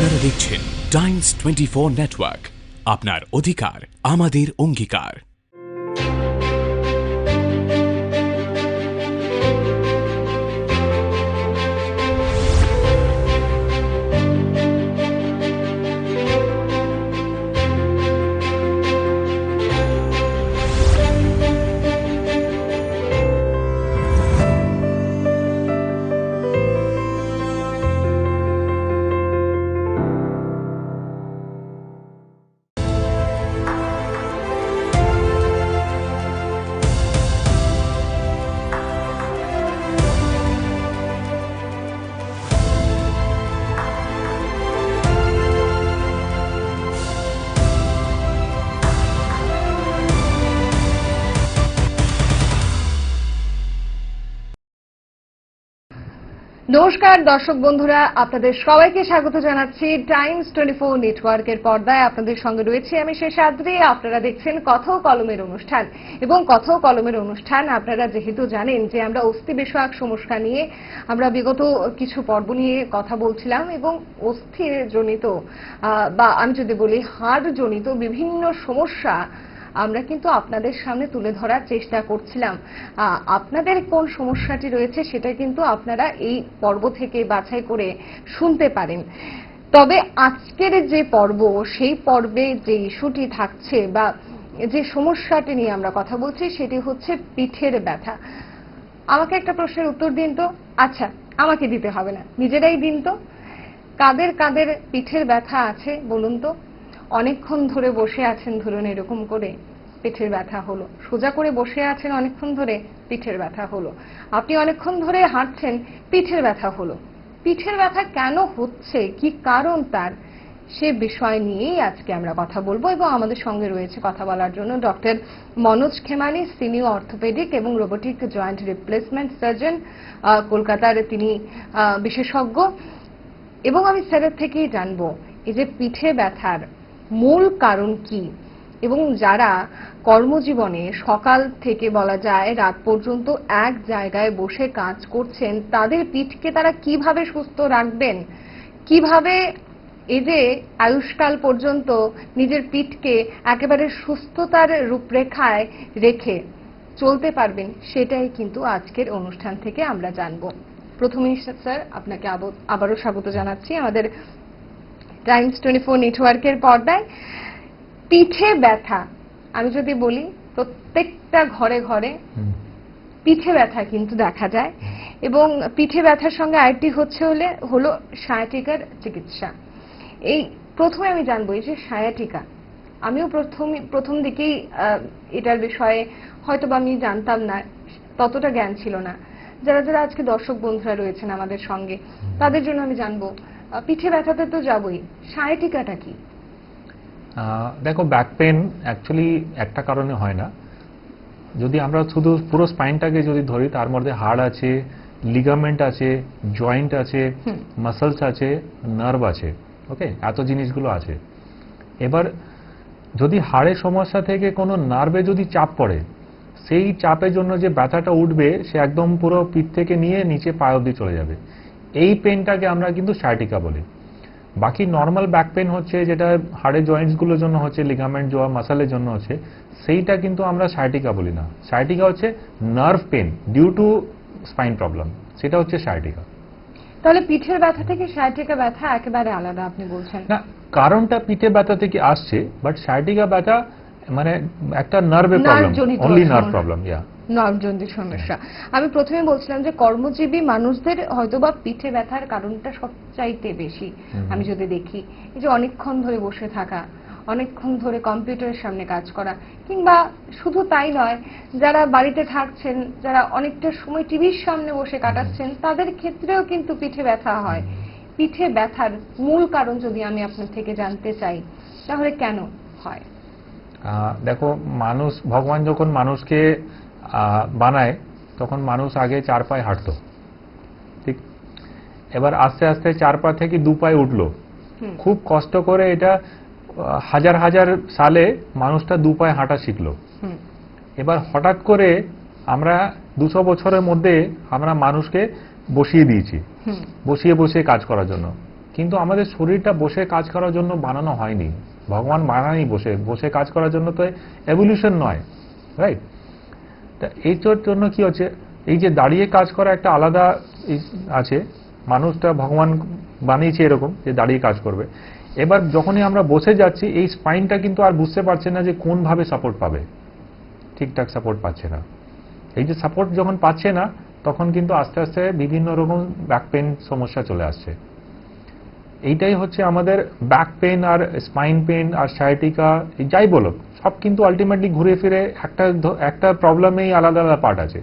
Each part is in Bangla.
আপনারা দেখছেন টাইমস টোয়েন্টি ফোর নেটওয়ার্ক আপনার অধিকার আমাদের অঙ্গীকার। নমস্কার, দর্শক বন্ধুরা, আপনাদের সবাইকে স্বাগত জানাচ্ছি টাইমস টোয়েন্টি ফোর নেটওয়ার্কের পর্দায়। আপনাদের সঙ্গে রয়েছে আমি শেষাদ্রি আপনারা দেখছেন কথা কলমের অনুষ্ঠান। এবং কথা কলমের অনুষ্ঠান, আপনারা যেহেতু জানেন যে আমরা অস্থি বিষয়ক সমস্যা নিয়ে আমরা বিগত কিছু পর্ব নিয়ে কথা বলছিলাম এবং অস্থির জনিত বা আমি যদি বলি হাড় জনিত বিভিন্ন সমস্যা আমরা কিন্তু আপনাদের সামনে তুলে ধরার চেষ্টা করছিলাম। আপনাদের কোন সমস্যাটি রয়েছে সেটা কিন্তু আপনারা এই পর্ব থেকে বাছাই করে শুনতে পারেন। তবে আজকের যে পর্ব, সেই পর্বে যে ইস্যুটি থাকছে বা যে সমস্যাটি নিয়ে আমরা কথা বলছি, সেটি হচ্ছে পিঠের ব্যথা। আমাকে একটা প্রশ্নের উত্তর দিন তো? আচ্ছা আমাকে দিতে হবে না। নিজেরাই দিন তো? কাদের কাদের পিঠের ব্যথা আছে বলুন তো? অনেকক্ষণ ধরে বসে আছেন ধরুন এরকম করে পিঠের ব্যথা হলো। সোজা করে বসে আছেন অনেকক্ষণ ধরে পিঠের ব্যথা হলো। আপনি অনেকক্ষণ ধরে হাঁটছেন, পিঠের ব্যথা হলো। পিঠের ব্যথা কেন হচ্ছে? কি কারণ তার? সে বিষয় নিয়েই আজকে আমরা কথা বলব এবং আমাদের সঙ্গে রয়েছে কথা বলার জন্য doctor Manoj Khemani, senior orthopedic এবং রোবোটিক জয়েন্ট রিপ্লেসমেন্ট সার্জন কলকাতার তিনি বিশেষজ্ঞ। এবং আমি স্যারের থেকেই জানব, এই যে পিঠে ব্যথার মূল কারণ কি? এবং যারা কর্মজীবনে সকাল থেকে বলা যায় রাত পর্যন্ত এক জায়গায় বসে কাজ করছেন, তাদের পিঠকে তারা কীভাবে সুস্থ রাখবেন? কীভাবে এই যে আয়ুষ্কাল পর্যন্ত নিজের পিঠকে একেবারে সুস্থতার রূপরেখায় রেখে চলতে পারবেন, সেটাই কিন্তু আজকের অনুষ্ঠান থেকে আমরা জানব। প্রথমেই স্যার, আপনাকে আবারও স্বাগত জানাচ্ছি। আমাদের টাইমস টোয়েন্টি ফোর নেটওয়ার্কের পর্দায় পিঠে ব্যথা। আমি যদি বলি প্রত্যেকটা ঘরে ঘরে পিঠে ব্যথা কিন্তু দেখা যায়। এবং পিঠে ব্যথার সঙ্গে আরেকটি হচ্ছে হলে হলো সায়াটিকার চিকিৎসা। এই প্রথমে আমি জানব এই যে সায়াটিকা আমিও প্রথম প্রথম দিকেই এটার বিষয়ে হয়তো বা আমি জানতাম না ততটা জ্ঞান ছিল না। যারা যারা আজকে দর্শক বন্ধুরা রয়েছেন আমাদের সঙ্গে তাদের জন্য আমি জানব পিঠে ব্যথাতে তো যাবই। সায়াটিকাটা কি? দেখো ব্যাক পেন অ্যাকচুয়ালি একটা কারণে হয় না। যদি আমরা শুধু পুরো স্পাইনটাকে যদি ধরি তার মধ্যে হাড় আছে লিগামেন্ট আছে জয়েন্ট আছে মাসলস আছে নার্ভ আছে ওকে এত জিনিসগুলো আছে। এবার যদি হাড়ের সমস্যা থেকে কোনো নার্ভে যদি চাপ পড়ে সেই চাপের জন্য যে ব্যথাটা উঠবে সে একদম পুরো পিঠ থেকে নিয়ে নিচে পায়ে অব্দি চলে যাবে। এই পেনটাকে আমরা কিন্তু সাইটিকা বলি। বাকি নর্মাল ব্যাক পেন হচ্ছে যেটা হাড়ের জয়েন্টসগুলোর জন্য হচ্ছে লিগামেন্ট জোয়া মাসালের জন্য হচ্ছে সেইটা কিন্তু আমরা সাইটিকা বলি না। সাইটিকা হচ্ছে nerve pain due to spine problem সেটা হচ্ছে সাইটিকা তাহলে পিঠের ব্যথা থেকে সায়াটিকা ব্যথা একেবারে আলাদা আপনি বলছেন। না কারণটা পিঠে ব্যথা থেকে আসছে বাট সাইটিকা ব্যথা মানে একটা নার্ভের problem only nerve problem yeah নরমজন্দির সমস্যা। আমি প্রথমে বলছিলাম যে কর্মজীবী মানুষদের হয়তোবা পিঠে ব্যথার কারণটা সবচাইতে বেশি আমি যদি দেখি। এই যে অনেকক্ষণ ধরে বসে থাকা অনেকক্ষণ ধরে কম্পিউটারের সামনে কাজ করা কিংবা শুধু তাই নয় যারা বাড়িতে থাকছেন যারা অনেকটা সময় টিভির সামনে বসে কাটাচ্ছেন তাদের ক্ষেত্রেও কিন্তু পিঠে ব্যথা হয়। পিঠে ব্যথার মূল কারণ যদি আমি আপনার থেকে জানতে চাই তাহলে কেন হয়? দেখো মানুষ ভগবান যখন মানুষকে আহ, বানায় তখন মানুষ আগে চার পায়ে হাঁটতো। ঠিক? এবার আস্তে আস্তে চার পা থেকে দু পায়ে উঠল। খুব কষ্ট করে এটা হাজার হাজার সালে মানুষটা দু পায়ে হাঁটা শিখলো। এবার হঠাৎ করে আমরা দুশো বছরের মধ্যে আমরা মানুষকে বসিয়ে দিয়েছি। বসিয়ে বসিয়ে কাজ করার জন্য। কিন্তু আমাদের শরীরটা বসে কাজ করার জন্য বানানো হয়নি। ভগবান বানানি বসে বসে কাজ করার জন্য তো এভলিউশন নয় রাইট তা এইটার জন্য কি হচ্ছে? এই যে দাঁড়িয়ে কাজ করা একটা আলাদা আছে, মানুষটা ভগবান বানিয়েছে এরকম যে দাঁড়িয়ে কাজ করবে। এবার যখনই আমরা বসে যাচ্ছি, এই স্পাইনটা কিন্তু আর বুঝতে পারছে না যে কোনভাবে সাপোর্ট পাবে। ঠিকঠাক সাপোর্ট পাচ্ছে না। এই যে সাপোর্ট যখন পাচ্ছে না, তখন কিন্তু আস্তে আস্তে বিভিন্ন রকম ব্যাক পেন সমস্যা চলে আসছে। এইটাই হচ্ছে আমাদের ব্যাক পেন আর স্পাইন পেন আর সায়াটিকা যাই বলো সব কিন্তু আলটিমেটলি ঘুরে ফিরে একটা একটা প্রবলেমেই আলাদা আলাদা পার্ট আছে।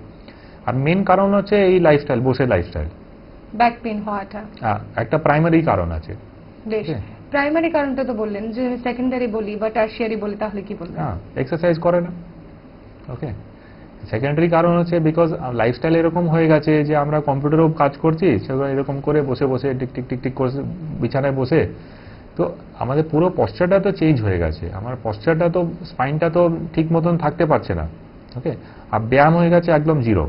আর মেন কারণ হচ্ছে এই লাইফস্টাইল বসে লাইফস্টাইল ব্যাক পেন হওয়াটা। একটা প্রাইমারি কারণ আছে। বেশ. প্রাইমারি কারণটা তো বললেন যে সেকেন্ডারি বলি বা টার্সিয়ারি বলি তাহলে কি বলবেন? হ্যাঁ এক্সারসাইজ করে না। ওকে সেকেন্ডারি কারণ হচ্ছে বিকজ লাইফস্টাইল এরকম হয়ে গেছে যে আমরা কম্পিউটারেও কাজ করছি, সেগুলো এরকম করে বসে বসে টিক টিক টিক টিক করে বিছানায় বসে। তো আমাদের পুরো পশ্চারটা তো চেঞ্জ হয়ে গেছে। আমার পশ্চারটা তো স্পাইনটা তো ঠিক মতন থাকতে পারছে না। ওকে আর ব্যায়াম হয়ে গেছে একদম জিরো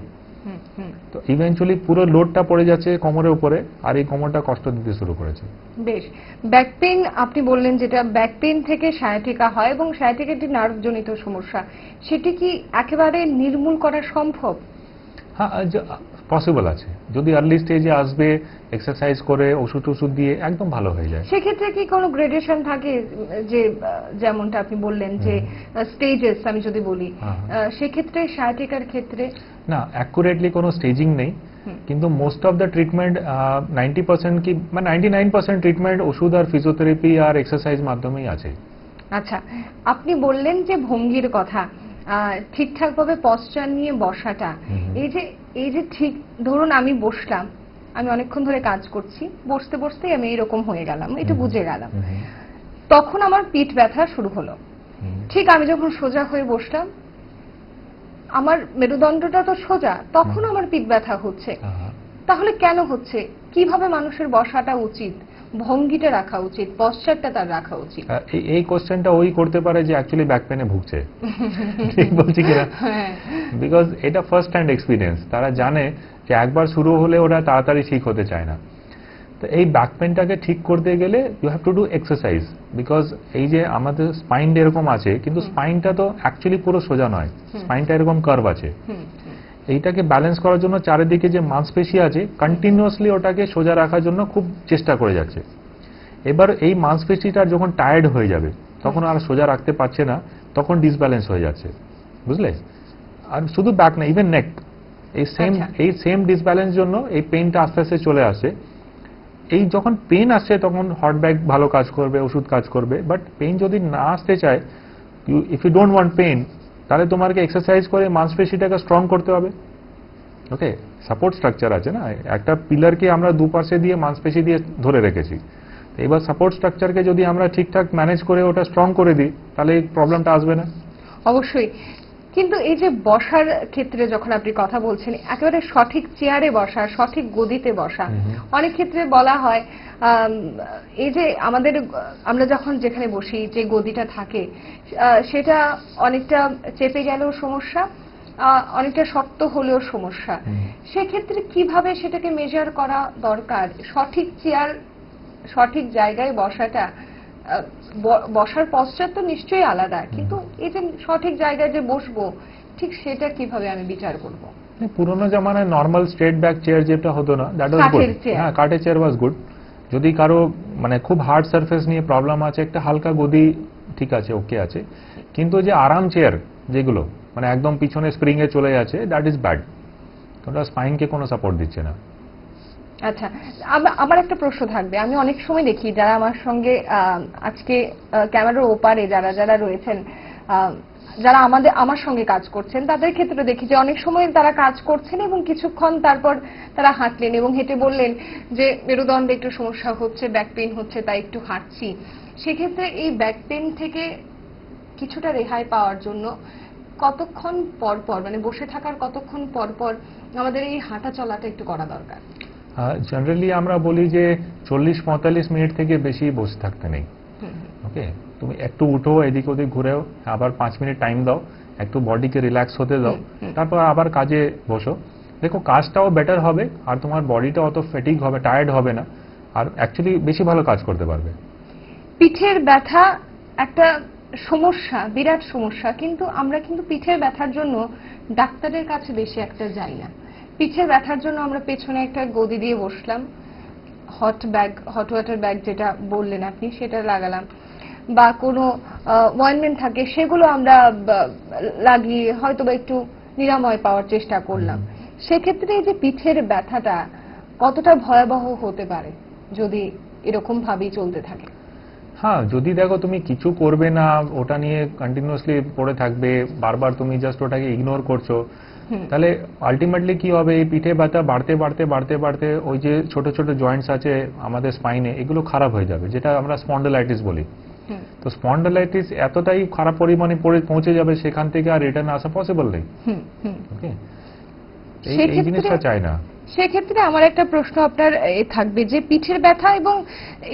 তো ইভেনচুয়ালি পুরো লোডটা পড়ে যাচ্ছে কোমরের উপরে আর এই কোমরটা কষ্ট দিতে শুরু করেছে। বেশ। ব্যাক পেন আপনি বললেন যেটা ব্যাক পেন থেকে সায়াটিকা হয় এবং সায়াটিকা একটি নার্ভজনিত সমস্যা। সেটি কি একেবারে নির্মূল করা সম্ভব? হ্যাঁ পসিবল আছে। যদি আর্লি স্টেজে আসবে এক্সারসাইজ করে ওষুধ টষুধ দিয়ে একদম ভালো হয়ে যায়। সেক্ষেত্রে কি কোনো গ্রেডেশন থাকে যে যেমনটা আপনি বললেন যে স্টেজেস আমি যদি বলি হ্যাঁ, আহ, সেক্ষেত্রে সায়াটিকার ক্ষেত্রে? না অ্যাকুরেটলি কোনো স্টেজিং নেই কিন্তু most of the treatment ninety percent কি মানে নাইনটি নাইন পার্সেন্ট ট্রিটমেন্ট ওষুধ আর ফিজিওথেরাপি আর এক্সারসাইজ মাধ্যমেই আছে। আচ্ছা আপনি বললেন যে ভঙ্গির কথা আহ, ঠিকঠাকভাবে পশ্চার নিয়ে বসাটা এই যে এই যে ঠিক ধরুন আমি বসলাম আমি অনেকক্ষণ ধরে কাজ করছি বসতে বসতেই আমি এরকম হয়ে গেলাম একটু বুঝে গেলাম। তখন আমার পিঠ ব্যথা শুরু হলো। ঠিক আমি যখন সোজা হয়ে বসলাম আমার মেরুদণ্ডটা তো সোজা তখন আমার পিঠ ব্যথা হচ্ছে। হ্যাঁ, হ্যাঁ। তাহলে কেন হচ্ছে? কীভাবে মানুষের বসাটা উচিত? ভঙ্গিটা রাখা উচিত পশ্চারটা তার রাখা উচিত। এই- এই কোশ্চেনটা ওই করতে পারে যে অ্যাকচুয়ালি ব্যাক পেনে ভুগছে। ঠিক বলছি কিনা? হ্যাঁ। বিকজ এটা ফার্স্ট হ্যান্ড এক্সপিরিয়েন্স তারা জানে যে একবার শুরু হলে ওরা তাড়াতাড়ি ঠিক হতে চায় না। তো এই ব্যাক পেনটাকে ঠিক করতে গেলে you have to do exercise because এই যে আমাদের স্পাইন এরকম আছে কিন্তু স্পাইনটা তো অ্যাকচুয়ালি পুরো সোজা নয় স্পাইনটা এরকম কার্ভ আছে। এইটাকে ব্যালেন্স করার জন্য চারিদিকে যে মাংসপেশি আছে কন্টিনিউয়াসলি ওটাকে সোজা রাখার জন্য খুব চেষ্টা করে যাচ্ছে। এবার এই মাংসপেশিটা যখন টায়ার্ড হয়ে যাবে তখন আর সোজা রাখতে পারছে না তখন ডিসব্যালেন্স হয়ে যাচ্ছে। বুঝলে? আর শুধু ব্যাক না ইভেন নেক এই সেম আচ্ছা। এই সেম ডিসব্যালেন্স জন্য এই পেনটা আস্তে আস্তে চলে আসে। এই যখন পেন আসছে তখন হট ব্যাগ ভালো কাজ করবে, ওষুধ কাজ করবে। বাট পেন যদি না আসতে চায় you if you don't want pain তাহলে তোমাকে এক্সারসাইজ করে মাংসপেশিটাকে স্ট্রং করতে হবে। ওকে সাপোর্ট স্ট্রাকচার আছে না? একটা পিলারকে আমরা দুপাশে দিয়ে মাংসপেশি দিয়ে ধরে রেখেছি। তো এবার সাপোর্ট স্ট্রাকচারকে যদি আমরা ঠিকঠাক ম্যানেজ করে ওটা স্ট্রং করে দিই, তাহলে এই প্রবলেমটা আসবে না। অবশ্যই। কিন্তু এই যে বসার ক্ষেত্রে যখন আপনি কথা বলছেন একেবারে সঠিক চেয়ারে বসা সঠিক গদিতে বসা। অনেক ক্ষেত্রে বলা হয় এই যে আমাদের আমরা যখন যেখানে বসি যে গদিটা থাকে সেটা অনেকটা চেপে গেলেও সমস্যা আহ, অনেকটা শক্ত হলেও সমস্যা। সেক্ষেত্রে কীভাবে সেটাকে মেজার করা দরকার? সঠিক চেয়ার সঠিক জায়গায় বসাটা বসার পশ্চাৎ তো নিশ্চয়ই আলাদা কিন্তু এই যে সঠিক জায়গায় যে বসবো ঠিক সেটা কীভাবে আমি বিচার করব? পুরোনো জামানায় নর্মাল স্ট্রেট ব্যাক চেয়ার যেটা হতো না দ্যাট ওয়াজ গুড হ্যাঁ কাঠের চেয়ার ওয়াজ গুড যদি কারও মানে খুব হার্ড সারফেস নিয়ে প্রবলেম আছে একটা হালকা গদি ঠিক আছে ওকে আছে। কিন্তু যে আরাম চেয়ার যেগুলো মানে একদম পিছনে স্প্রিং এ চলে যাচ্ছে দ্যাট ইজ ব্যাড ওটা স্পাইনকে কোনো সাপোর্ট দিচ্ছে না। আচ্ছা আমার একটা প্রশ্ন থাকবে। আমি অনেক সময় দেখি যারা আমার সঙ্গে আজকে ক্যামেরার ওপারে যারা যারা রয়েছেন যারা আমাদের, আমার সঙ্গে কাজ করছেন, তাদের ক্ষেত্রে দেখি যে অনেক সময় তারা কাজ করছেন এবং কিছুক্ষণ তারপর তারা হাঁটলেন এবং হেঁটে বললেন যে, মেরুদণ্ডে একটু সমস্যা হচ্ছে ব্যাক পেইন হচ্ছে, তাই একটু হাঁটছি। সেক্ষেত্রে এই ব্যাক পেইন থেকে কিছুটা রেহাই পাওয়ার জন্য কতক্ষণ পর পর মানে বসে থাকার কতক্ষণ পর পর আমাদের এই হাঁটা চলাটা একটু করা দরকার? জেনারেলি আমরা বলি যে চল্লিশ পঁয়তাল্লিশ মিনিট থেকে বেশি বসে থাকতে নেই। ওকে তুমি একটু উঠো এদিক ওদিক ঘুরেও আবার পাঁচ মিনিট টাইম দাও একটু বডিকে রিল্যাক্স হতে দাও। তারপর আবার কাজে বসো। দেখো কাজটাও বেটার হবে আর তোমার বডিটা অত ফেটিক হবে টায়ার্ড হবে না আর অ্যাকচুয়ালি বেশি ভালো কাজ করতে পারবে। পিঠের ব্যথা একটা সমস্যা বিরাট সমস্যা কিন্তু আমরা কিন্তু পিঠের ব্যথার জন্য ডাক্তারের কাছে বেশি একটা যাই না। পিঠের ব্যথার জন্য আমরা পেছনে একটা গদি দিয়ে বসলাম। Hot bag hot water bag যেটা বললেন আপনি সেটা লাগালাম। বা কোনো ওয়াইনমেন্ট থাকে সেগুলো আমরা লাগিয়ে হয়তো বা একটু নিরাময় পাওয়ার চেষ্টা করলাম। সেক্ষেত্রে এই যে পিঠের ব্যথাটা কতটা ভয়াবহ হতে পারে যদি এরকম ভাবেই চলতে থাকে? হ্যাঁ যদি দেখো তুমি কিছু করবে না ওটা নিয়ে কন্টিনিউয়াসলি পড়ে থাকবে বারবার তুমি জাস্ট ওটাকে ইগনোর করছ। তাহলে আলটিমেটলি কি হবে? এই পিঠে ব্যথা বাড়তে বাড়তে বাড়তে বাড়তে ওই যে ছোট ছোট জয়েন্টস আছে আমাদের স্পাইনে এগুলো খারাপ হয়ে যাবে যেটা আমরা স্পন্ডলাইটিস বলি। তো স্পন্ডলাইটিস এতটাই খারাপ পরিমাণে পড়ে পৌঁছে যাবে সেখান থেকে আর রিটার্ন আসা পসিবল নেই। ওকে এই জিনিসটা চাই না। সেক্ষেত্রে আমার একটা প্রশ্ন আপনার থাকবে যে পিঠের ব্যথা এবং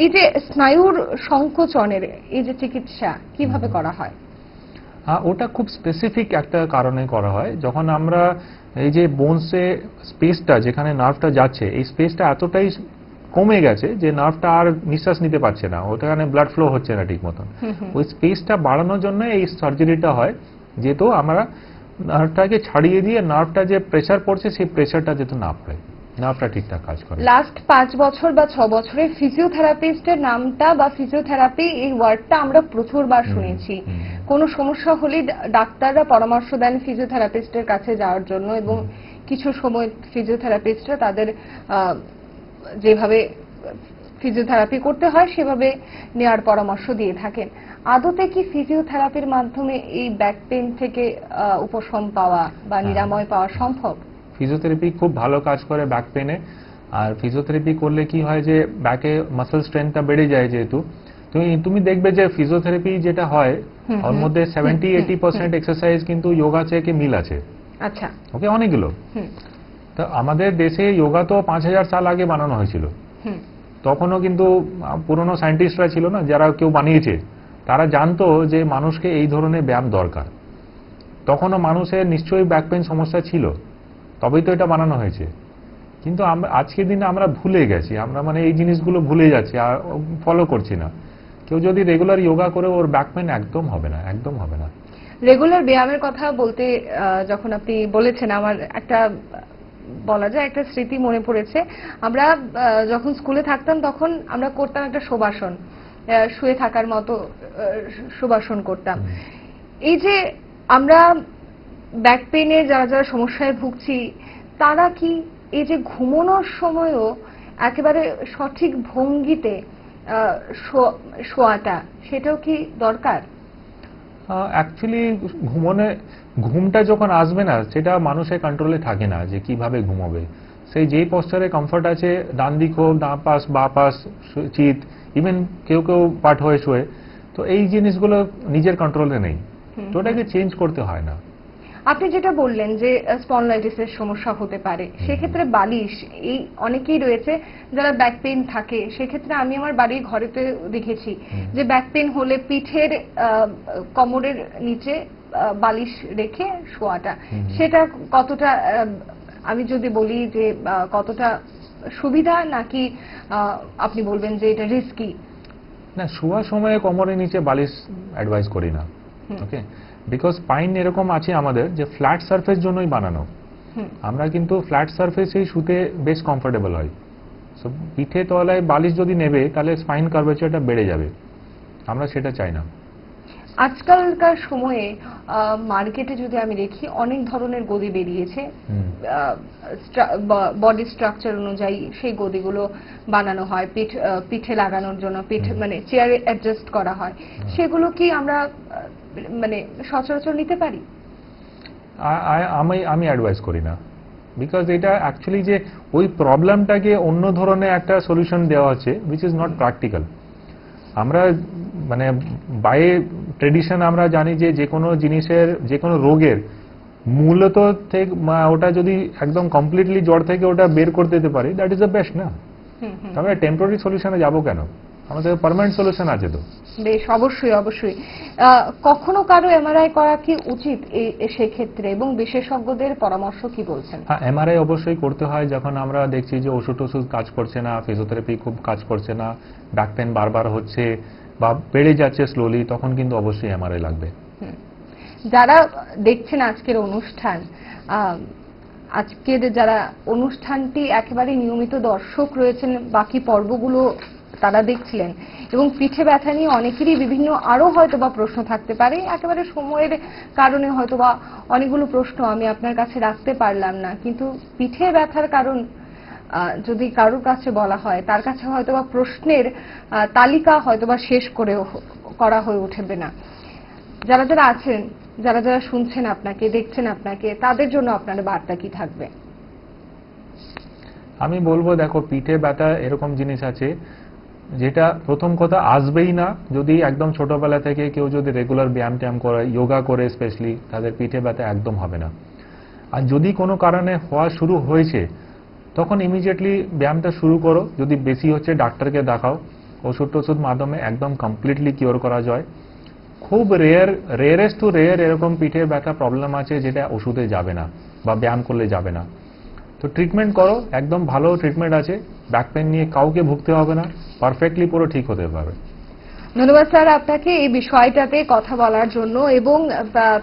এই যে স্নায়ুর সংকোচনের এই যে চিকিৎসা কীভাবে করা হ্যাঁ? ওটা খুব স্পেসিফিক একটা কারণে করা হয়। যখন আমরা এই যে বোনসে স্পেসটা যেখানে নার্ভটা যাচ্ছে এই স্পেসটা এতটাই কমে গেছে যে নার্ভটা আর নিঃশ্বাস নিতে পারছে না। ওখানে ব্লাড ফ্লো হচ্ছে না ঠিক মতন। ওই স্পেসটা বাড়ানোর জন্য এই সার্জারিটা হয়। যেহেতু আমরা নার্ভটাকে ছাড়িয়ে দিয়ে নার্ভটা যে প্রেশার পড়ছে সেই প্রেশারটা যেহেতু না পড়ে। নার্ভটা ঠিকঠাক কাজ করে লাস্ট পাঁচ বছর বা ছ বছরে ফিজিওথেরাপিস্টের নামটা বা ফিজিওথেরাপি এই ওয়ার্ডটা আমরা প্রচুরবার শুনেছি। কোনো সমস্যা হলে ডাক্তাররা পরামর্শ দেন ফিজিওথেরাপিস্টের কাছে যাওয়ার জন্য এবং কিছু সময় ফিজিওথেরাপিস্টরা তাদের আহ, যেভাবে ফিজিওথেরাপি করতে হয় সেভাবে নেওয়ার পরামর্শ দিয়ে থাকেন। আদতে কি ফিজিওথেরাপির মাধ্যমে এই ব্যাক পেন থেকে আহ, উপশম পাওয়া বা হ্যাঁ। নিরাময় পাওয়া সম্ভব? ফিজিওথেরাপি খুব ভালো কাজ করে ব্যাক পেনে আর ফিজিওথেরাপি করলে কি হয় যে ব্যাকে মাসল স্ট্রেংথটা বেড়ে যায় যেহেতু। তুমি তুমি দেখবে যে ফিজিওথেরাপি যেটা হয় ওর মধ্যে সেভেন্টি এইটি পার্সেন্ট এক্সারসাইজ কিন্তু যোগা থেকে মিল আছে? আচ্ছা। ওকে অনেকগুলো। তো আমাদের দেশে যোগা তো পাঁচ হাজার সাল আগে বানানো হয়েছিল। তখনও কিন্তু পুরনো সায়েন্টিস্টরা ছিল না যারা কেউ বানিয়েছে তারা জানতো যে মানুষকে এই ধরনের ব্যায়াম দরকার। তখনও মানুষের নিশ্চয়ই ব্যাক পেন সমস্যা ছিল। তবেই তো এটা বানানো হয়েছে। কিন্তু আমরা আজকের দিনে আমরা ভুলে গেছি। আমরা মানে এই জিনিসগুলো ভুলে যাচ্ছি আর ফলো করছি না। কেউ যদি রেগুলার যোগা করে ওর ব্যাক পেন একদম হবে না একদম হবে না। রেগুলার ব্যায়ামের কথা বলতে যখন আপনি বলেছেন আমার একটা বলা যায় একটা স্মৃতি মনে পড়েছে। আমরা যখন স্কুলে থাকতাম তখন আমরা করতাম একটা শোভাসন। শুয়ে থাকার মতো আহ, শোভাসন করতাম। এই যে আমরা ব্যাক পেনে যারা যারা সমস্যায় ভুগছি তারা কি এই যে ঘুমানোর সময়ও একেবারে সঠিক ভঙ্গিতে শোয়াটা সেটাও কি দরকার? অ্যাকচুয়ালি ঘুমনে ঘুমটা যখন আসবে না সেটা মানুষের কন্ট্রোলে থাকে না যে কীভাবে ঘুমোবে। সেই যেই পশ্চারে কমফর্ট আছে ডান দিক হোক ডান পাশ বা পাশ চিত ইভেন কেউ কেউ পাঠ হয়ে শোয়ে তো এই জিনিসগুলো নিজের কন্ট্রোলে নেই। তো ওটাকে চেঞ্জ করতে হয় না। আপনি যেটা বললেন যে স্পন্ডলাইটিসের সমস্যা হতে পারে সেক্ষেত্রে বালিশ এই অনেকেই রয়েছে যারা ব্যাক পেইন থাকে সেক্ষেত্রে আমি আমার বাড়ির ঘরেতে দেখেছি যে ব্যাক পেইন হলে পিঠের কোমরের নিচে বালিশ রেখে শোয়াটা সেটা কতটা আমি যদি বলি যে কতটা সুবিধা নাকি আপনি বলবেন যে এটা রিস্কি না শোয়ার সময়ে কোমরের নিচে বালিশ অ্যাডভাইস করি না ওকে বিকজ পাইন এরকম আছে আমাদের যে ফ্ল্যাট সারফেস জন্যই বানানো। আমরা কিন্তু ফ্ল্যাট সারফেসেই শুতে বেশ কমফোর্টেবল হয়। সো পিঠে তলায় বালিশ যদি নেবে তাহলে স্পাইন কার্ভেচারটা বেড়ে যাবে। আমরা সেটা চাই না। আজকালকার সময়ে মার্কেটে যদি আমি দেখি অনেক ধরনের গদি বেরিয়েছে। বডি স্ট্রাকচার অনুযায়ী সেই গদিগুলো বানানো হয় পিঠ পিঠে লাগানোর জন্য পিঠ মানে চেয়ারে অ্যাডজাস্ট করা হয়। সেগুলো কি আমরা মানে সচরাচর নিতে পারি? আমি আমি অ্যাডভাইস করি না। বিকজ এটা অ্যাকচুয়ালি যে ওই প্রবলেমটাকে অন্য ধরনের একটা সলিউশন দেওয়া আছে উইচ ইজ নট প্র্যাকটিক্যাল আমরা মানে বাই ট্রেডিশন আমরা জানি যে যে কোনো জিনিসের যে কোনো রোগের মূলত থেকে ওটা যদি একদম কমপ্লিটলি জ্বর থেকে ওটা বের করতে দিতে পারি দ্যাট ইজ দ্য বেস্ট না? হুম টেম্পোরারি সলিউশনে যাব কেন? আমাদের পার্মানেন্ট সলিউশন আছে তো। বেশ অবশ্যই অবশ্যই। কখনো কারও এমআরআই করা কি উচিত এই- এ- সেক্ষেত্রে এবং বিশেষজ্ঞদের পরামর্শ কি বলছেন? হ্যাঁ এমআরআই অবশ্যই করতে হয় যখন আমরা দেখছি যে ওষুধ ওষুধ কাজ করছে না ফিজিওথেরাপি খুব কাজ করছে না ব্যাক পেন বারবার হচ্ছে বা বেড়ে যাচ্ছে স্লোলি তখন কিন্তু অবশ্যই এমআরআই লাগবে। যারা দেখছেন আজকের অনুষ্ঠান আজকের যারা অনুষ্ঠানটি একেবারে নিয়মিত দর্শক রয়েছেন, বাকি পর্বগুলো তারা দেখছিলেন এবং পিঠে ব্যথা নিয়ে অনেকেরই বিভিন্ন আরও হয়তো বা প্রশ্ন থাকতে পারে, একেবারে সময়ের কারণে হয়তো বা অনেকগুলো প্রশ্ন আমি আপনার কাছে রাখতে পারলাম না। কিন্তু পিঠে ব্যথার কারণ যদি কারোর কাছে বলা হয়, তার কাছে হয়তো বা প্রশ্নের তালিকা হয়তো বা শেষ করে করা হয়ে উঠবে না। যারা যারা আছেন, যারা যারা শুনছেন আপনাকে, দেখছেন আপনাকে, তাদের জন্য আপনার বার্তা কি থাকবে? আমি বলব, দেখো, পিঠে ব্যথা এরকম জিনিস আছে, যেটা প্রথম কথা আসবেই না। যদি একদম ছোটবেলা থেকে কেউ যদি রেগুলার ব্যায়াম ট্যায়াম করে যোগা করে স্পেশালি তাদের পিঠে ব্যথা একদম হবে না। আর যদি কোনো কারণে হওয়া শুরু হয়েছে তখন ইমিডিয়েটলি ব্যায়ামটা শুরু করো। যদি বেশি হচ্ছে, ডাক্তারকে দেখাও। ওষুধ টষুধ মাধ্যমে একদম কমপ্লিটলি কিওর করা যায়। খুব রেয়ার রেয়ারেস্ট টু রেয়ার এরকম পিঠে ব্যথা প্রবলেম আছে যেটা ওষুধে যাবে না বা ব্যায়াম করলে যাবে না। তো ট্রিটমেন্ট করো, একদম ভালো ট্রিটমেন্ট আছে। ব্যাক পেন নিয়ে কাউকে ভুগতে হবে না। পারফেক্টলি পুরো ঠিক হতে পারবে। ধন্যবাদ, স্যার, আপনাকে এই বিষয়টাতে কথা বলার জন্য এবং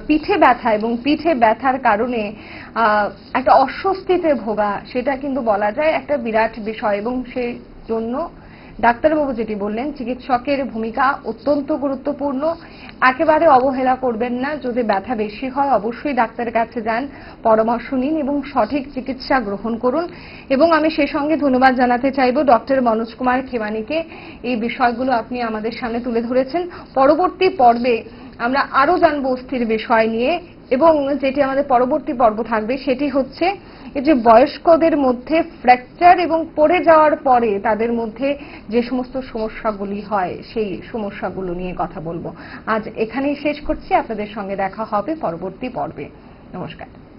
পিঠে ব্যথা এবং পিঠে ব্যথার কারণে একটা অস্বস্তিতে ভোগা, সেটা কিন্তু বলা যায় একটা বিরাট বিষয় এবং সেই জন্য ডাক্তারবাবু যেটি বললেন, চিকিৎসকের ভূমিকা অত্যন্ত গুরুত্বপূর্ণ। একেবারে অবহেলা করবেন না, যদি ব্যথা বেশি হয় অবশ্যই ডাক্তারের কাছে যান, পরামর্শ নিন এবং সঠিক চিকিৎসা গ্রহণ করুন। এবং আমি সে সঙ্গে ধন্যবাদ জানাতে চাইব ডক্টর মনোজ কুমার খেমানিকে। এই বিষয়গুলো আপনি আমাদের সামনে তুলে ধরেছেন। পরবর্তী পর্বে আমরা আরও জানব অস্থির বিষয় নিয়ে, এবং যেটি আমাদের পরবর্তী পর্ব থাকবে সেটি হচ্ছে এই যে বয়স্কদের মধ্যে ফ্র্যাকচার এবং পড়ে যাওয়ার পরে তাদের মধ্যে যে সমস্ত সমস্যাগুলি হয়, সেই সমস্যাগুলো নিয়ে কথা বলব। আজ এখানেই শেষ করছি, আপনাদের সঙ্গে দেখা হবে পরবর্তী পর্বে। নমস্কার।